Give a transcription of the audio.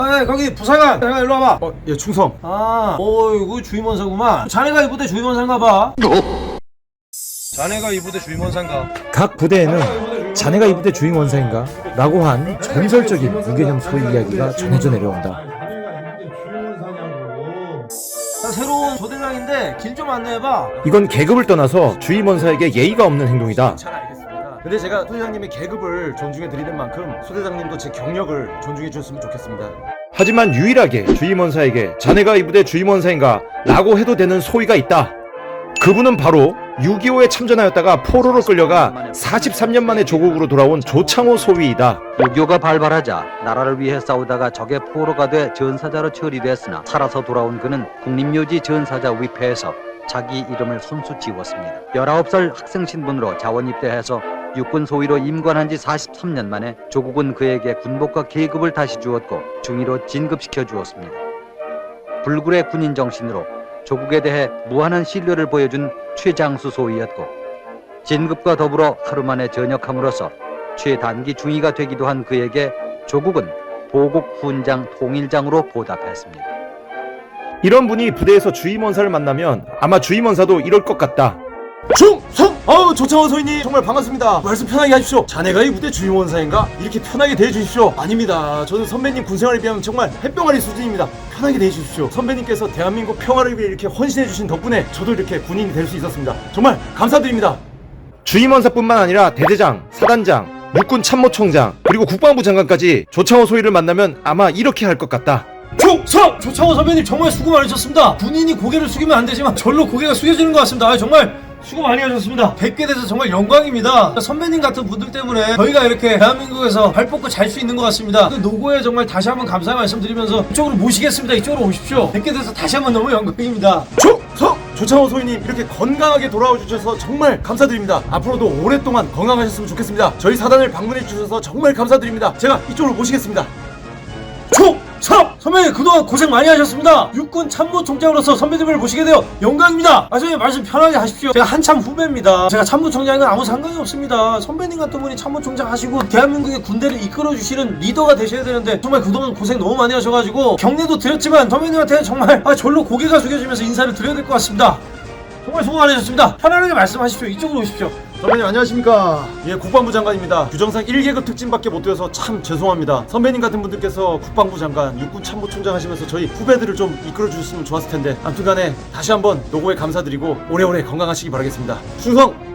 아 거기 부사관 내가 일로 와봐 어, 예, 충성. 아 어이구 주임원사구만 자네가 이 부대 주임원사인가 봐 자네가 이 부대 주임원사인가 각 부대에는 자네가 이 부대 주임 원사인가? 라고 한 전설적인 무개념 소위 이야기가 전해져 내려온다. 나 새로운 소대장인데 길 좀 안내해봐 이건 계급을 떠나서 주임 원사에게 예의가 없는 행동이다. 근데 제가 소대장님의 계급을 존중해 드리는 만큼 소대장님도 제 경력을 존중해 주셨으면 좋겠습니다. 하지만 유일하게 주임 원사에게 자네가 이 부대 주임 원사인가? 라고 해도 되는 소위가 있다. 그분은 바로 6.25에 참전하였다가 포로로 끌려가 43년 만에 조국으로 돌아온 조창호 소위이다. 6.25가 발발하자 나라를 위해 싸우다가 적의 포로가 돼 전사자로 처리됐으나 살아서 돌아온 그는 국립묘지 전사자 위패에서 자기 이름을 손수 지웠습니다. 19살 학생 신분으로 자원 입대해서 육군 소위로 임관한 지 43년 만에 조국은 그에게 군복과 계급을 다시 주었고 중위로 진급시켜 주었습니다. 불굴의 군인 정신으로 조국에 대해 무한한 신뢰를 보여준 최장수 소위였고 진급과 더불어 하루 만에 전역함으로써 최단기 중위가 되기도 한 그에게 조국은 보국 훈장 통일장으로 보답했습니다. 이런 분이 부대에서 주임 원사를 만나면 아마 주임 원사도 이럴 것 같다. 충성! 어우 조창원 소위님 정말 반갑습니다. 말씀 편하게 하십시오. 자네가 이 부대 주임 원사인가? 이렇게 편하게 대해 주십시오. 아닙니다. 저는 선배님 군생활에 비하면 정말 햇병아리 수준입니다. 편하게 대해 주십시오. 선배님께서 대한민국 평화를 위해 이렇게 헌신해 주신 덕분에 저도 이렇게 군인이 될 수 있었습니다. 정말 감사드립니다. 주임 원사뿐만 아니라 대대장, 사단장, 육군 참모총장, 그리고 국방부 장관까지 조창호 소위를 만나면 아마 이렇게 할 것 같다. 충성! 조창호 선배님 정말 수고 많으셨습니다 군인이 고개를 숙이면 안 되지만 절로 고개가 숙여지는 것 같습니다 아, 정말 수고 많이 하셨습니다 뵙게 돼서 정말 영광입니다 선배님 같은 분들 때문에 저희가 이렇게 대한민국에서 발 뻗고 잘 수 있는 것 같습니다 그 노고에 정말 다시 한번 감사의 말씀드리면서 이쪽으로 모시겠습니다 이쪽으로 오십시오 뵙게 돼서 다시 한번 너무 영광입니다 충성! 조창호 소위님 이렇게 건강하게 돌아와 주셔서 정말 감사드립니다. 앞으로도 오랫동안 건강하셨으면 좋겠습니다. 저희 사단을 방문해 주셔서 정말 감사드립니다. 제가 이쪽으로 모시겠습니다. 충성! 선배님 그동안 고생 많이 하셨습니다? 육군 참모총장으로서 선배님을 모시게 되어 영광입니다. 아 선배님 말씀 편하게 하십시오. 제가 한참 후배입니다. 제가 참모총장은 아무 상관이 없습니다. 선배님 같은 분이 참모총장 하시고 대한민국의 군대를 이끌어 주시는 리더가 되셔야 되는데 정말 그동안 고생 너무 많이 하셔가지고 경례도 드렸지만 선배님한테 정말 아 절로 고개가 숙여지면서 인사를 드려야 될 것 같습니다. 정말 수고 많으셨습니다. 편안하게 말씀하십시오. 이쪽으로 오십시오 선배님 안녕하십니까? 예 국방부 장관입니다. 규정상 1계급 특진밖에 못 되어서 참 죄송합니다. 선배님 같은 분들께서 국방부 장관 육군 참모총장 하시면서 저희 후배들을 좀 이끌어 주셨으면 좋았을 텐데 아무튼간에 다시 한번 노고에 감사드리고 오래오래 건강하시기 바라겠습니다. 충성